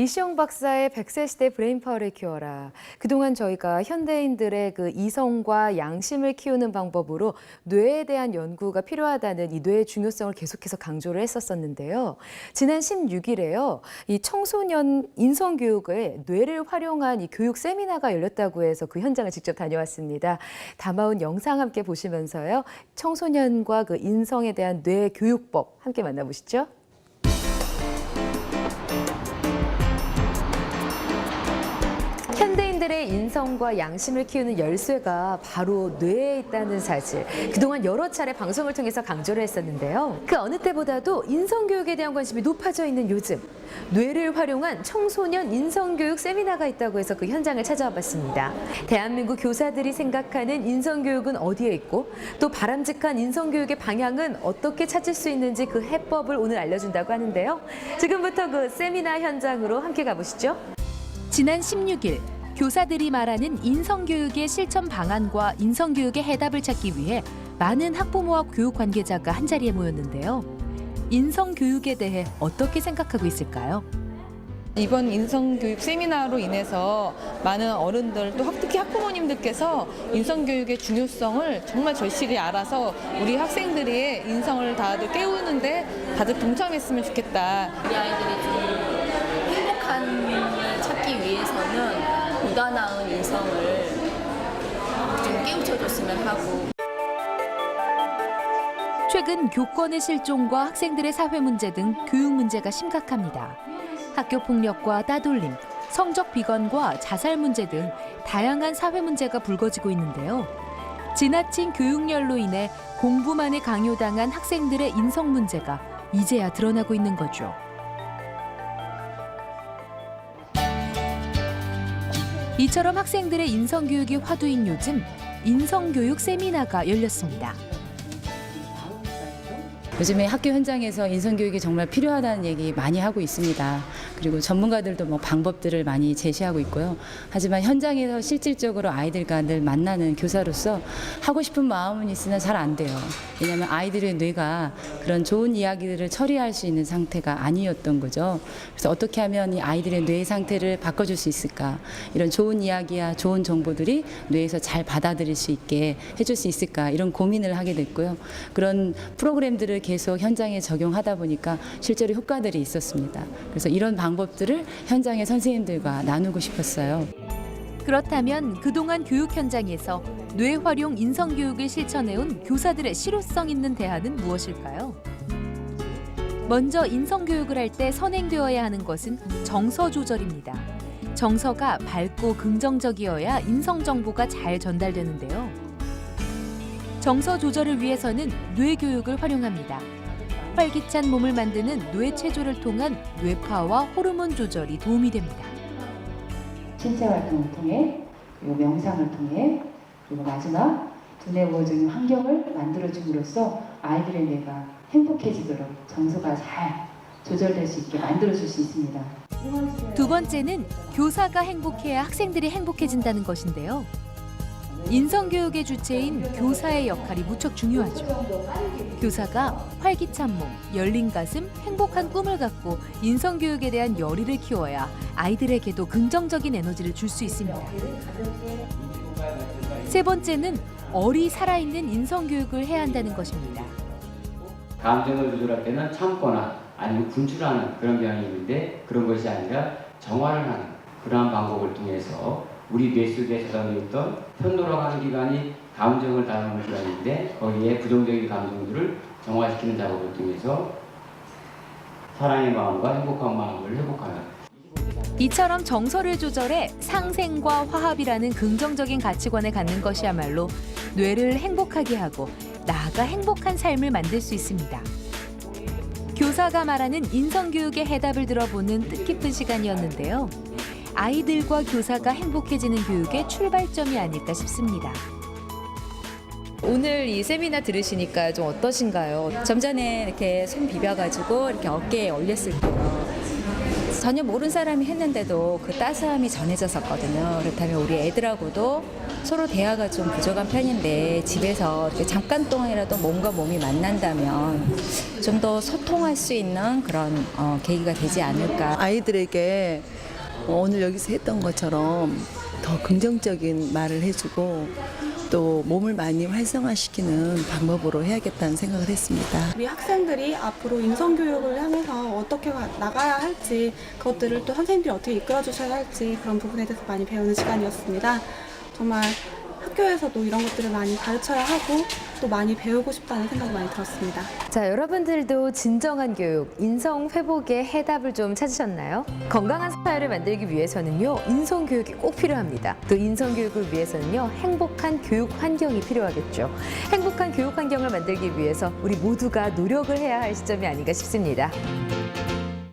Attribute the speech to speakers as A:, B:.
A: 이시영 박사의 100세 시대 브레인파워를 키워라. 그동안 저희가 현대인들의 그 이성과 양심을 키우는 방법으로 뇌에 대한 연구가 필요하다는 이 뇌의 중요성을 계속해서 강조를 했었었는데요. 지난 16일에요. 이 청소년 인성 교육에 뇌를 활용한 이 교육 세미나가 열렸다고 해서 그 현장을 직접 다녀왔습니다. 담아온 영상 함께 보시면서요. 청소년과 그 인성에 대한 뇌 교육법 함께 만나보시죠. 현대인들의 인성과 양심을 키우는 열쇠가 바로 뇌에 있다는 사실. 그동안 여러 차례 방송을 통해서 강조를 했었는데요. 그 어느 때보다도 인성교육에 대한 관심이 높아져 있는 요즘. 뇌를 활용한 청소년 인성교육 세미나가 있다고 해서 그 현장을 찾아와 봤습니다. 대한민국 교사들이 생각하는 인성교육은 어디에 있고 또 바람직한 인성교육의 방향은 어떻게 찾을 수 있는지 그 해법을 오늘 알려준다고 하는데요. 지금부터 그 세미나 현장으로 함께 가보시죠. 지난 16일 교사들이 말하는 인성교육의 실천 방안과 인성교육의 해답을 찾기 위해 많은 학부모와 교육 관계자가 한자리에 모였는데요. 인성교육에 대해 어떻게 생각하고 있을까요?
B: 이번 인성교육 세미나로 인해서 많은 어른들 또 학- 특히 학부모님들께서 인성교육의 중요성을 정말 절실히 알아서 우리 학생들의 인성을 다들 깨우는데 다들 동참했으면 좋겠다.
C: 우리 아이들이 좀 행복한 찾기 위해서는 보다 나은 인성을 좀 깨우쳐줬으면 하고
A: 최근 교권의 실종과 학생들의 사회 문제 등 교육 문제가 심각합니다. 학교 폭력과 따돌림, 성적 비관과 자살 문제 등 다양한 사회 문제가 불거지고 있는데요. 지나친 교육열로 인해 공부만을 강요당한 학생들의 인성 문제가 이제야 드러나고 있는 거죠. 이처럼 학생들의 인성교육이 화두인 요즘 인성교육 세미나가 열렸습니다.
D: 요즘에 학교 현장에서 인성교육이 정말 필요하다는 얘기 많이 하고 있습니다. 그리고 전문가들도 뭐 방법들을 많이 제시하고 있고요. 하지만 현장에서 실질적으로 아이들과 늘 만나는 교사로서 하고 싶은 마음은 있으나 잘 안 돼요. 왜냐하면 아이들의 뇌가 그런 좋은 이야기들을 처리할 수 있는 상태가 아니었던 거죠. 그래서 어떻게 하면 이 아이들의 뇌 상태를 바꿔줄 수 있을까? 이런 좋은 이야기야 좋은 정보들이 뇌에서 잘 받아들일 수 있게 해줄 수 있을까? 이런 고민을 하게 됐고요. 그런 프로그램들을 계속 현장에 적용하다 보니까 실제로 효과들이 있었습니다. 그래서 이런 방 법들을 현장의 선생님들과 나누고 싶었어요.
A: 그렇다면 그동안 교육 현장에서 뇌 활용 인성 교육을 실천해온 교사들의 실효성 있는 대안은 무엇일까요? 먼저 인성 교육을 할 때 선행되어야 하는 것은 정서 조절입니다. 정서가 밝고 긍정적이어야 인성 정보가 잘 전달되는데요. 정서 조절을 위해서는 뇌 교육을 활용합니다. 활기찬 몸을 만드는 뇌 체조를 통한 뇌파와 호르몬 조절이 도움이 됩니다.
E: 신체 활동을 통해 그리고 명상을 통해 그리고 마지막 두뇌 우호적인 환경을 만들어줌으로써 아이들의 뇌가 행복해지도록 정서가 잘 조절될 수 있게 만들어줄 수 있습니다.
A: 두 번째는 교사가 행복해야 학생들이 행복해진다는 것인데요. 인성교육의 주체인 교사의 역할이 무척 중요하죠. 교사가 활기찬 몸, 열린 가슴, 행복한 꿈을 갖고 인성교육에 대한 열의를 키워야 아이들에게도 긍정적인 에너지를 줄 수 있습니다. 세 번째는 어리 살아있는 인성교육을 해야 한다는 것입니다.
F: 감정을 조절할 때는 참거나 아니면 분출하는 그런 경향이 있는데 그런 것이 아니라 정화를 하는 그러한 방법을 통해서 우리 뇌 속에 저장되어 있던 편도라고 기관이 감정을 다루는 기관인데 거기에 부정적인 감정들을 정화시키는 작업을 통해서 사랑의 마음과 행복한 마음을 회복하는
A: 이처럼 정서를 조절해 상생과 화합이라는 긍정적인 가치관을 갖는 것이야말로 뇌를 행복하게 하고 나아가 행복한 삶을 만들 수 있습니다. 교사가 말하는 인성교육의 해답을 들어보는 뜻깊은 시간이었는데요. 아이들과 교사가 행복해지는 교육의 출발점이 아닐까 싶습니다. 오늘 이 세미나 들으시니까 좀 어떠신가요?
G: 좀 전에 이렇게 손 비벼가지고 이렇게 어깨에 올렸을 때요. 전혀 모르는 사람이 했는데도 그 따스함이 전해졌었거든요. 그렇다면 우리 애들하고도 서로 대화가 좀 부족한 편인데 집에서 이렇게 잠깐 동안이라도 몸과 몸이 만난다면 좀 더 소통할 수 있는 그런 어, 계기가 되지 않을까.
H: 아이들에게 오늘 여기서 했던 것처럼 더 긍정적인 말을 해주고 또 몸을 많이 활성화시키는 방법으로 해야겠다는 생각을 했습니다.
I: 우리 학생들이 앞으로 인성 교육을 향해서 어떻게 가- 나가야 할지 그것들을 또 선생님들이 어떻게 이끌어 주셔야 할지 그런 부분에 대해서 많이 배우는 시간이었습니다. 정말 학교에서도 이런 것들을 많이 가르쳐야 하고 또 많이 배우고 싶다는 생각이 많이 들었습니다.
J: 자, 여러분들도 진정한 교육, 인성 회복의 해답을 좀 찾으셨나요? 건강한 사회를 만들기 위해서는요, 인성 교육이 꼭 필요합니다. 또 인성 교육을 위해서는요, 행복한 교육 환경이 필요하겠죠. 행복한 교육 환경을 만들기 위해서 우리 모두가 노력을 해야 할 시점이 아닌가 싶습니다.